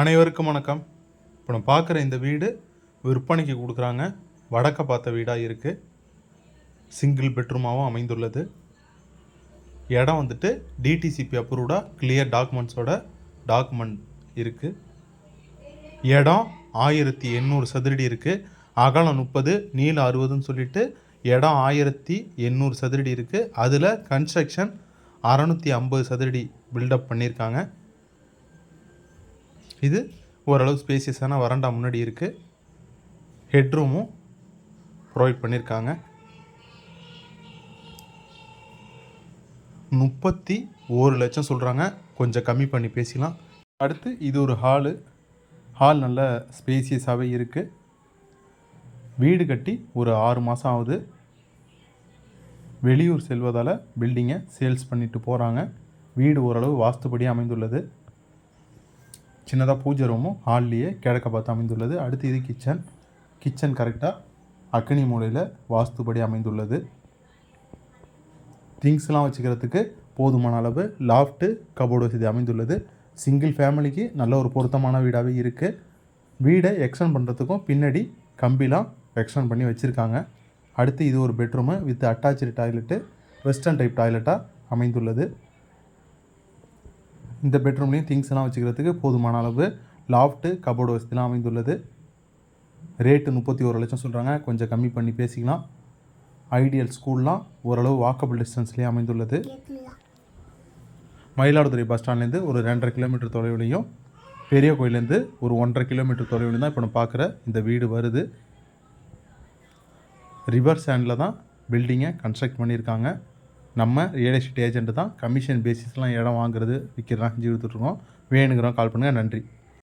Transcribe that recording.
அனைவருக்கும் வணக்கம். இப்போ நம்ம பார்க்குற இந்த வீடு விற்பனைக்கு கொடுக்குறாங்க. வடக்க பார்த்த வீடாக இருக்குது சிங்கிள் பெட்ரூமாகவும் அமைந்துள்ளது. இடம் வந்துட்டு டிடிசிபி அப்ரூவ்டாக கிளியர் டாக்குமெண்ட்ஸோட டாக்குமெண்ட் இருக்குது இடம் ஆயிரத்தி எண்ணூறு சதுரடி இருக்குது அகலம் முப்பது நீளம் அறுபதுன்னு சொல்லிட்டு இடம் ஆயிரத்தி எண்ணூறு சதுரடி இருக்குது அதில் கன்ஸ்ட்ரக்ஷன் அறநூற்றி ஐம்பது சதுரடி பில்டப் பண்ணியிருக்காங்க. இது ஓரளவு ஸ்பேசியஸான வராண்டா முன்னாடி இருக்குது ஹெட்ரூமும் ப்ரொவைட் பண்ணியிருக்காங்க முப்பத்தி ஒரு லட்சம் சொல்கிறாங்க கொஞ்சம் கம்மி பண்ணி பேசிக்கலாம் அடுத்து இது ஒரு ஹாலு ஹால் நல்ல ஸ்பேசியஸாகவே இருக்குது வீடு கட்டி ஒரு ஆறு மாதம் ஆகுது. வெளியூர் செல்வதால் பில்டிங்கை சேல்ஸ் பண்ணிட்டு போகிறாங்க வீடு ஓரளவு வாஸ்துபடி அமைந்துள்ளது. சின்னதாக பூஜை ரூமும் ஹால்லேயே கிழக்க பார்த்து அமைந்துள்ளது. அடுத்து இது கிச்சன் கிச்சன் கரெக்டாக அக்னி மூலையில் வாஸ்துபடி அமைந்துள்ளது. திங்ஸ்லாம் வச்சுக்கிறதுக்கு போதுமான அளவு லாஃப்ட்டு கபோர்டு வசதி அமைந்துள்ளது. சிங்கிள் ஃபேமிலிக்கு நல்ல ஒரு பொருத்தமான வீடாகவே இருக்குது வீடை எக்ஸ்டெண்ட் பண்ணுறதுக்கும் பின்னாடி கம்பிலாம் எக்ஸ்டெண்ட் பண்ணி வச்சுருக்காங்க. அடுத்து இது ஒரு bedroom with attach toilet western type டாய்லெட்டாக அமைந்துள்ளது. இந்த பெட்ரூம்லேயும் திங்ஸ் எல்லாம் வச்சுக்கிறதுக்கு போதுமான அளவு லாஃப்ட்டு கபோர்டு வசதிலாம் அமைந்துள்ளது. ரேட்டு முப்பத்தி ஒரு லட்சம் சொல்கிறாங்க கொஞ்சம் கம்மி பண்ணி பேசிக்கலாம். ஐடியல் ஸ்கூல்லாம் ஓரளவு வாக்கபிள் டிஸ்டன்ஸ்லேயே அமைந்துள்ளது. மயிலாடுதுறை பஸ் ஸ்டாண்ட்லேருந்து ஒரு ரெண்டரை கிலோமீட்டர் தொலைவிலையும் பெரிய கோயிலேருந்து ஒரு ஒன்றரை கிலோமீட்டர் தொலைவுலையும் தான் இப்போ நம்ம பார்க்குற இந்த வீடு வருது. ரிவர் சாண்டில் தான் பில்டிங்கை கன்ஸ்ட்ரக்ட் பண்ணியிருக்காங்க. நம்ம ரியல் எஸ்டேட் ஏஜென்ட் தான் கமிஷன் பேசிஸ்லாம் இடம் வாங்குறது விற்கிறலாம் செஞ்சு கொடுத்துட்ருக்கோம். வேணுங்கிறோம் கால் பண்ணுங்கள் நன்றி.